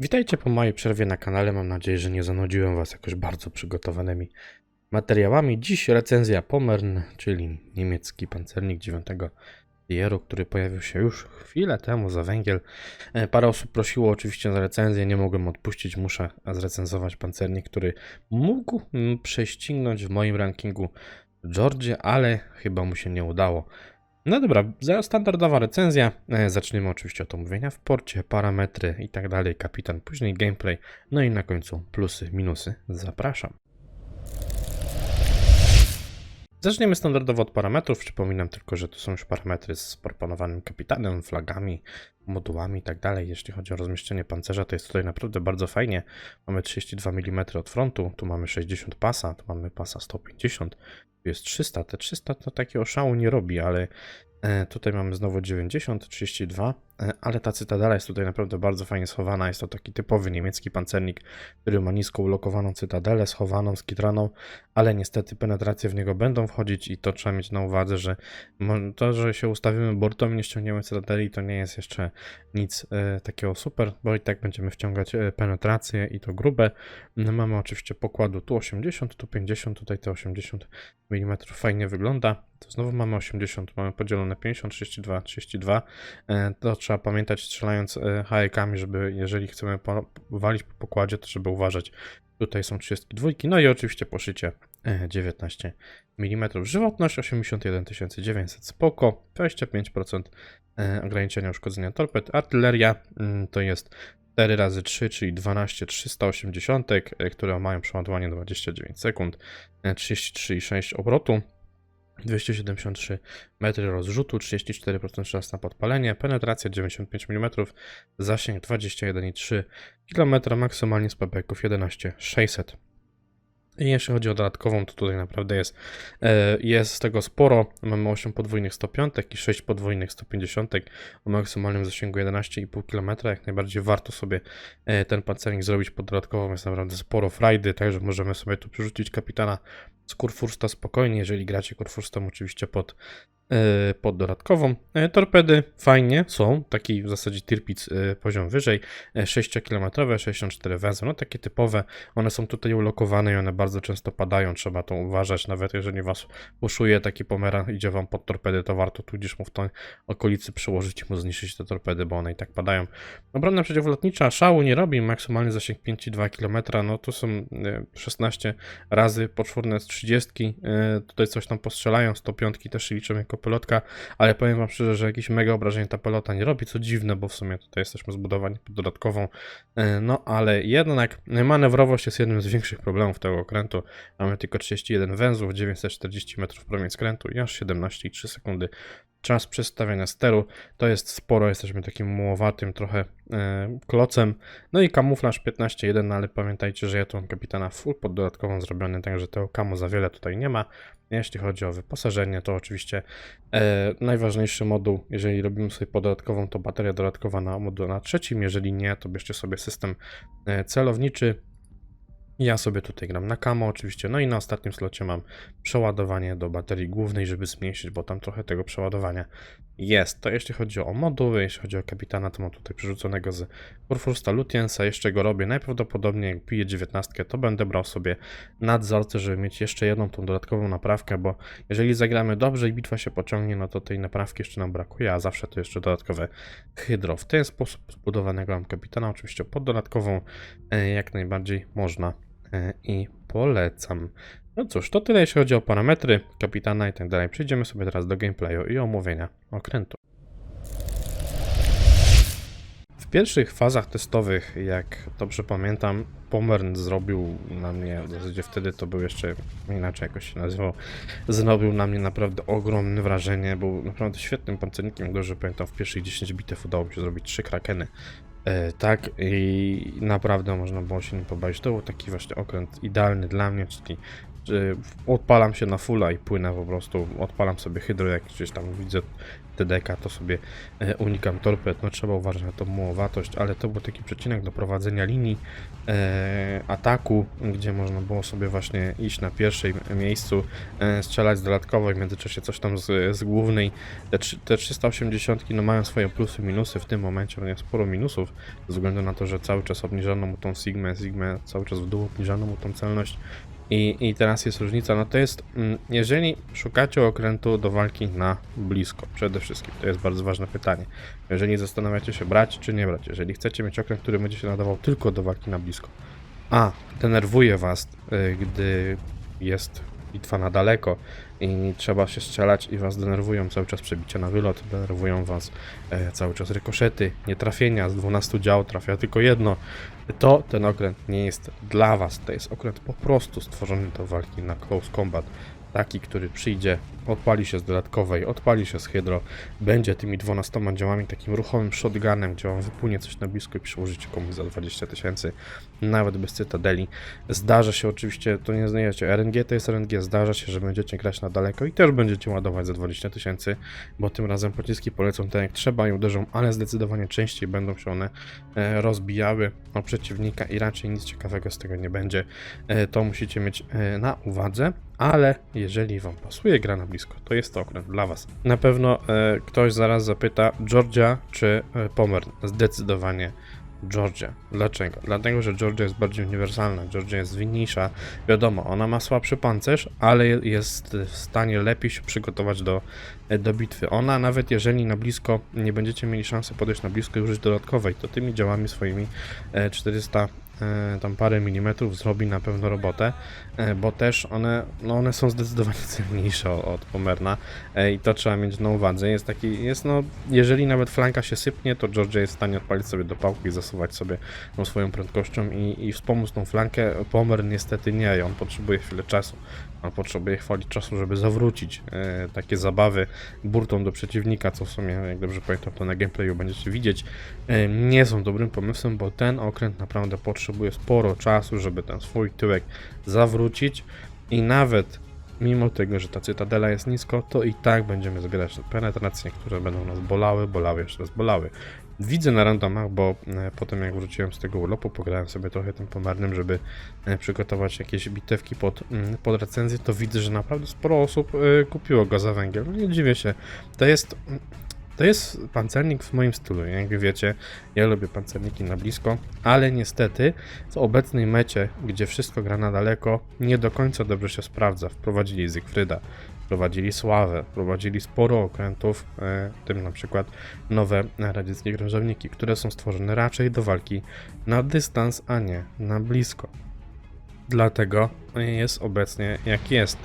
Witajcie po mojej przerwie na kanale. Mam nadzieję, że nie zanudziłem Was jakoś bardzo przygotowanymi materiałami. Dziś recenzja Pommern, czyli niemiecki pancernik 9 Tieru, który pojawił się już chwilę temu za węgiel. E, Parę osób prosiło oczywiście za recenzję, nie mogłem odpuścić, muszę zrecenzować pancernik, który mógł mm, prześcignąć w moim rankingu Georgie, ale chyba mu się nie udało. No dobra, standardowa recenzja. E, Zaczniemy oczywiście od omówienia w porcie, parametry i tak dalej, kapitan, później gameplay, no i na końcu plusy, minusy. Zapraszam. Zaczniemy standardowo od parametrów. Przypominam tylko, że to są już parametry z proponowanym kapitanem, flagami, modułami i tak dalej. Jeśli chodzi o rozmieszczenie pancerza, to jest tutaj naprawdę bardzo fajnie. Mamy 32 mm od frontu, tu mamy 60 pasa, tu mamy pasa 150, tu jest 300. Te 300 to takiego szału nie robi, ale e, tutaj mamy znowu 90, 32, e, ale ta cytadela jest tutaj naprawdę bardzo fajnie schowana. Jest to taki typowy niemiecki pancernik, który ma nisko ulokowaną cytadelę, schowaną, skitraną, ale niestety penetracje w niego będą wchodzić i to trzeba mieć na uwadze, że to, że się ustawimy bortą i nie ściągniemy cytadeli, to nie jest jeszcze nic e, takiego super, bo i tak będziemy wciągać e, penetracje i to grube. No, mamy oczywiście pokładu tu 80, tu 50, tutaj te 80 mm fajnie wygląda. To znowu mamy 80, mamy podzielone 50, 32, 32. E, To trzeba pamiętać strzelając e, hajekami, żeby jeżeli chcemy walić po pokładzie, to żeby uważać. Tutaj są 32, no i oczywiście poszycie e, 19 mm. Żywotność 81 900, spoko, 25% e, ograniczenia uszkodzenia torped. Artyleria mm, to jest 4 razy 3, czyli 12 380, e, które mają przeładowanie 29 sekund, e, 33,6 obrotu. 273 metry rozrzutu, 34% szans na podpalenie, penetracja 95 mm, zasięg 21,3 km, maksymalnie z PPK 11600. I jeśli chodzi o dodatkową, to tutaj naprawdę jest, e, jest z tego sporo. Mamy 8 podwójnych 105 i 6 podwójnych 150 o maksymalnym zasięgu 11,5 km. Jak najbardziej warto sobie e, ten pancernik zrobić pod dodatkową. Jest naprawdę sporo frajdy, także możemy sobie tu przerzucić kapitana z Kurfursta spokojnie, jeżeli gracie Kurfurstem oczywiście pod, pod dodatkową. E, Torpedy fajnie są, taki w zasadzie Tirpitz e, poziom wyżej, 6-kilometrowe, 64 węzły, no takie typowe, one są tutaj ulokowane i one bardzo często padają, trzeba to uważać, nawet jeżeli was puszuje taki pomera, idzie wam pod torpedy, to warto tudzież mu w tej okolicy przyłożyć mu zniszczyć te torpedy, bo one i tak padają. Obrona przeciwlotnicza szału nie robi, maksymalny zasięg 5,2 km, no to są e, 16 razy poczwórne z 30, e, tutaj coś tam postrzelają, 105 też liczą jako pelotka, ale powiem wam szczerze, że jakieś mega obrażeń ta pelota nie robi, co dziwne, bo w sumie tutaj jesteśmy zbudowani pod dodatkową, e, no ale jednak manewrowość jest jednym z większych problemów tego okrętu, mamy tylko 31 węzłów, 940 metrów promień skrętu i aż 17,3 sekundy czas przestawiania steru, to jest sporo, jesteśmy takim mułowatym trochę e, klocem, no i kamuflaż 15.1, no ale pamiętajcie, że ja tu mam kapitana full pod dodatkową zrobiony, także tego kamu za wiele tutaj nie ma. Jeśli chodzi o wyposażenie, to oczywiście e, najważniejszy moduł, jeżeli robimy sobie pododatkową, to bateria dodatkowa na moduł na trzecim, jeżeli nie, to bierzcie sobie system e, celowniczy. Ja sobie tutaj gram na kamo oczywiście, no i na ostatnim slocie mam przeładowanie do baterii głównej, żeby zmniejszyć, bo tam trochę tego przeładowania jest. To jeśli chodzi o moduły, jeśli chodzi o kapitana, to mam tutaj przerzuconego z Kurfursta Lutiensa, jeszcze go robię. Najprawdopodobniej jak piję 19, to będę brał sobie nadzorcę, żeby mieć jeszcze jedną tą dodatkową naprawkę, bo jeżeli zagramy dobrze i bitwa się pociągnie, no to tej naprawki jeszcze nam brakuje, a zawsze to jeszcze dodatkowe hydro. W ten sposób zbudowanego mam kapitana, oczywiście pod dodatkową e, jak najbardziej można i polecam. No cóż, to tyle jeśli chodzi o parametry kapitana i tak dalej. Przejdziemy sobie teraz do gameplayu i omówienia okrętu. W pierwszych fazach testowych, jak dobrze pamiętam, Pommern zrobił na mnie, w zasadzie wtedy to był jeszcze inaczej jakoś się nazywał, zrobił na mnie naprawdę ogromne wrażenie, był naprawdę świetnym pancernikiem, dobrze pamiętam, w pierwszych 10 bitew udało mi się zrobić 3 krakeny. E, tak, i naprawdę można było się nim pobawić. To był taki właśnie okręt idealny dla mnie, czyli odpalam się na fulla i płynę po prostu, odpalam sobie hydro, jak gdzieś tam widzę TDK, to sobie e, unikam torped, no trzeba uważać na tą mułowatość, ale to był taki przecinek do prowadzenia linii e, ataku, gdzie można było sobie właśnie iść na pierwszym miejscu, e, strzelać dodatkowo i w międzyczasie coś tam z, z głównej. Te, te 380 no mają swoje plusy, minusy, w tym momencie no jest sporo minusów, ze względu na to, że cały czas obniżano mu tą Sigmę, Sigmę cały czas w dół obniżano mu tą celność. I, I teraz jest różnica, no to jest, mm, jeżeli szukacie okrętu do walki na blisko, przede wszystkim, to jest bardzo ważne pytanie. Jeżeli zastanawiacie się brać czy nie brać, jeżeli chcecie mieć okręt, który będzie się nadawał tylko do walki na blisko, a denerwuje was, y, gdy jest bitwa na daleko i trzeba się strzelać i was denerwują cały czas przebicia na wylot, denerwują was e, cały czas rykoszety, nietrafienia, z 12 dział trafia tylko jedno, to ten okręt nie jest dla was. To jest okręt po prostu stworzony do walki na close combat. Taki, który przyjdzie, odpali się z dodatkowej, odpali się z hydro, będzie tymi 12 działami takim ruchowym shotgunem, gdzie on wypłynie coś na blisko i przyłożycie komuś za 20 tysięcy, nawet bez cytadeli. Zdarza się oczywiście, to nie znajdziecie, RNG to jest RNG, zdarza się, że będziecie grać na daleko i też będziecie ładować za 20 tysięcy, bo tym razem pociski polecą tak jak trzeba i uderzą, ale zdecydowanie częściej będą się one e, rozbijały o przeciwnika i raczej nic ciekawego z tego nie będzie. E, to musicie mieć e, na uwadze, ale jeżeli Wam pasuje gra na blisko, to jest to okręt dla Was. Na pewno e, ktoś zaraz zapyta Georgia czy e, Pomern. Zdecydowanie Georgia. Dlaczego? Dlatego, że Georgia jest bardziej uniwersalna, Georgia jest zwinniejsza. Wiadomo, ona ma słabszy pancerz, ale je- jest w stanie lepiej się przygotować do, do bitwy. Ona, nawet jeżeli na blisko nie będziecie mieli szansy podejść na blisko i użyć dodatkowej, to tymi działami swoimi e, 400 e, tam parę milimetrów zrobi na pewno robotę, e, bo też one, no one są zdecydowanie cenniejsze od Pomerna e, i to trzeba mieć na uwadze. Jest taki, jest no, jeżeli nawet flanka się sypnie, to Georgia jest w stanie odpalić sobie do pałki i zasuwać sobie tą swoją prędkością i, i wspomóc tą flankę. Pomer niestety nie, on potrzebuje chwilę czasu. On potrzebuje chwili czasu, żeby zawrócić e, takie zabawy burtą do przeciwnika, co w sumie, jak dobrze pamiętam, to na gameplayu będziecie widzieć, e, nie są dobrym pomysłem, bo ten okręt naprawdę potrzebuje sporo czasu, żeby ten swój tyłek zawrócić i nawet mimo tego, że ta cytadela jest nisko, to i tak będziemy zbierać penetracje, które będą nas bolały, bolały, jeszcze raz bolały. Widzę na randomach, bo e, potem jak wróciłem z tego urlopu, pograłem sobie trochę tym pomarnym, żeby e, przygotować jakieś bitewki pod, mm, pod recenzję, to widzę, że naprawdę sporo osób e, kupiło go za węgiel. Nie dziwię się. To jest, to jest pancernik w moim stylu. Jak wiecie, ja lubię pancerniki na blisko, ale niestety w obecnej mecie, gdzie wszystko gra na daleko, nie do końca dobrze się sprawdza. Wprowadzili Zygfryda, wprowadzili Sławę, wprowadzili sporo okrętów, e, w tym na przykład nowe radzieckie krążowniki, które są stworzone raczej do walki na dystans, a nie na blisko. Dlatego jest obecnie jak jest.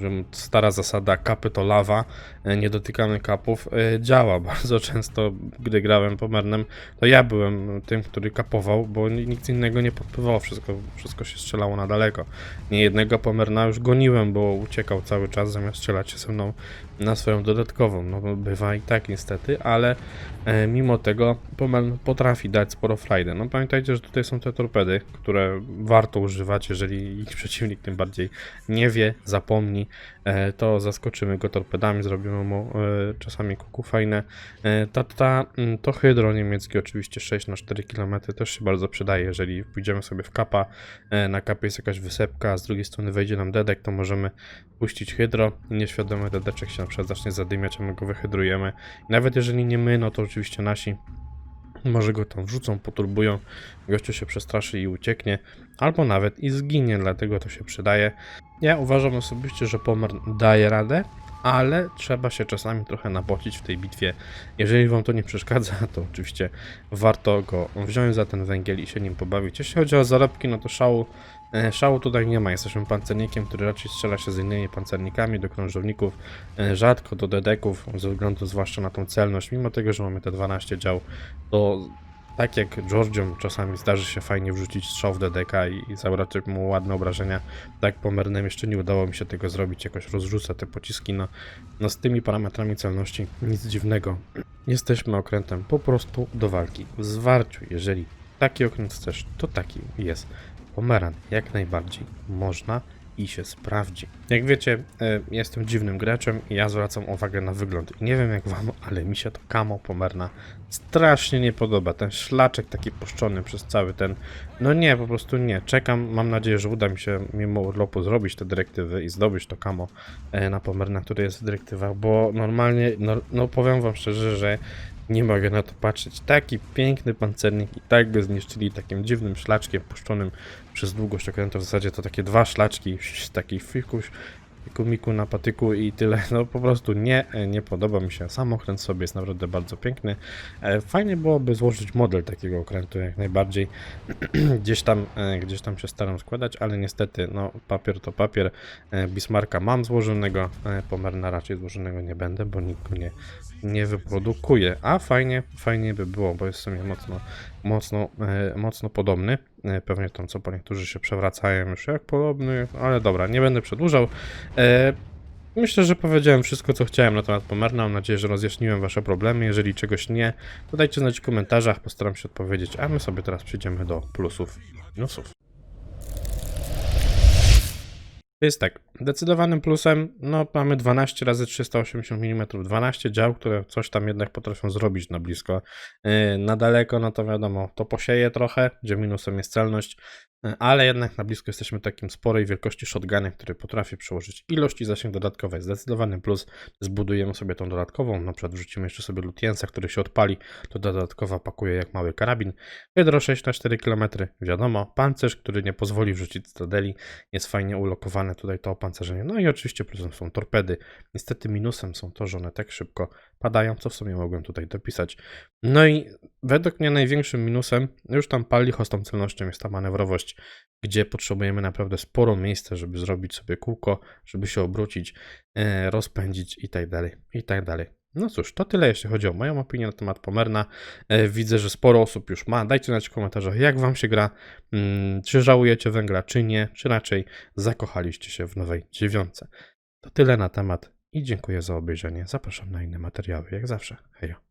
Że stara zasada kapy to lawa, e, nie dotykamy kapów, e, działa bardzo często, gdy grałem pomernem, to ja byłem tym, który kapował, bo nikt innego nie podpływał, wszystko, wszystko się strzelało na daleko. Nie jednego pomerna już goniłem, bo uciekał cały czas zamiast strzelać się ze mną na swoją dodatkową. No bywa i tak niestety, ale e, mimo tego Pomern potrafi dać sporo frajdy. No pamiętajcie, że tutaj są te torpedy, które warto używać, jeżeli ich przeciwnik tym bardziej nie wie, zapomni, e, to zaskoczymy go torpedami, zrobimy mu e, czasami kuku fajne. E, ta, ta, mm, to hydro niemieckie oczywiście 6 na 4 km też się bardzo przydaje, jeżeli pójdziemy sobie w kapa, na kapie jest jakaś wysepka, a z drugiej strony wejdzie nam dedek, to możemy puścić hydro nieświadomy dedeczek się na przykład zacznie zadymiać, a my go wyhydrujemy. Nawet jeżeli nie my, no to oczywiście nasi może go tam wrzucą, poturbują, gościu się przestraszy i ucieknie, albo nawet i zginie, dlatego to się przydaje. Ja uważam osobiście, że Pomer daje radę, ale trzeba się czasami trochę napocić w tej bitwie. Jeżeli wam to nie przeszkadza, to oczywiście warto go wziąć za ten węgiel i się nim pobawić. Jeśli chodzi o zarobki, no to szału, szału tutaj nie ma. Jesteśmy pancernikiem, który raczej strzela się z innymi pancernikami do krążowników, e, rzadko do dedeków, ze względu zwłaszcza na tą celność. Mimo tego, że mamy te 12 dział, to tak jak Georgiom czasami zdarzy się fajnie wrzucić strzał w DDK i, zabrać mu ładne obrażenia, tak pomernem jeszcze nie udało mi się tego zrobić, jakoś rozrzucę te pociski, no, no z tymi parametrami celności nic dziwnego. Jesteśmy okrętem po prostu do walki. W zwarciu, jeżeli taki okręt chcesz, to taki jest. Pomeran jak najbardziej można i się sprawdzi. Jak wiecie, e, jestem dziwnym graczem i ja zwracam uwagę na wygląd. Nie wiem jak wam, ale mi się to kamo pomerna strasznie nie podoba. Ten szlaczek taki puszczony przez cały ten. No nie, po prostu nie. Czekam, mam nadzieję, że uda mi się mimo urlopu zrobić te dyrektywy i zdobyć to kamo e, na pomerna, które jest w dyrektywach, bo normalnie, no, no powiem wam szczerze, że nie mogę na to patrzeć. Taki piękny pancernik i tak go zniszczyli takim dziwnym szlaczkiem puszczonym przez długość okrętu. W zasadzie to takie dwa szlaczki, taki fikuś, kumiku na patyku i tyle. No po prostu nie, nie podoba mi się. Sam okręt sobie jest naprawdę bardzo piękny. E, Fajnie byłoby złożyć model takiego okrętu jak najbardziej. gdzieś tam, e, gdzieś tam się staram składać, ale niestety, no papier to papier. E, Bismarcka mam złożonego, Pomerna raczej złożonego nie będę, bo nikt go nie, nie wyprodukuje. A fajnie, fajnie by było, bo jest w sumie mocno, mocno, mocno podobny. E, Pewnie tam co po niektórzy się przewracają już jak podobny, ale dobra, nie będę przedłużał. E, Myślę, że powiedziałem wszystko, co chciałem na temat Pomerna. Mam nadzieję, że rozjaśniłem Wasze problemy. Jeżeli czegoś nie, to dajcie znać w komentarzach, postaram się odpowiedzieć, a my sobie teraz przejdziemy do plusów i minusów. Jest tak, zdecydowanym plusem, no mamy 12 razy 380 mm, 12 dział, które coś tam jednak potrafią zrobić na blisko. Yy, na daleko, no to wiadomo, to posieje trochę, gdzie minusem jest celność, ale jednak na blisko jesteśmy takim sporej wielkości shotgunem, który potrafi przełożyć ilość i zasięg dodatkowy. Zdecydowany plus, zbudujemy sobie tą dodatkową, na przykład wrzucimy jeszcze sobie lutiensa, który się odpali, to dodatkowo pakuje jak mały karabin. Hydro 6 na 4 km, wiadomo, pancerz, który nie pozwoli wrzucić cytadeli, jest fajnie ulokowane tutaj to opancerzenie. No i oczywiście plusem są torpedy. Niestety minusem są to, że one tak szybko padają, co w sumie mogłem tutaj dopisać. No i według mnie największym minusem, już tam pali tą celnością, jest ta manewrowość, gdzie potrzebujemy naprawdę sporo miejsca, żeby zrobić sobie kółko, żeby się obrócić, e, rozpędzić i tak dalej, i tak dalej. No cóż, to tyle jeśli chodzi o moją opinię na temat Pomerna. E, widzę, że sporo osób już ma. Dajcie znać w komentarzach, jak wam się gra, mm, czy żałujecie węgla, czy nie, czy raczej zakochaliście się w nowej dziewiątce. To tyle na temat i dziękuję za obejrzenie. Zapraszam na inne materiały, jak zawsze. Hejo.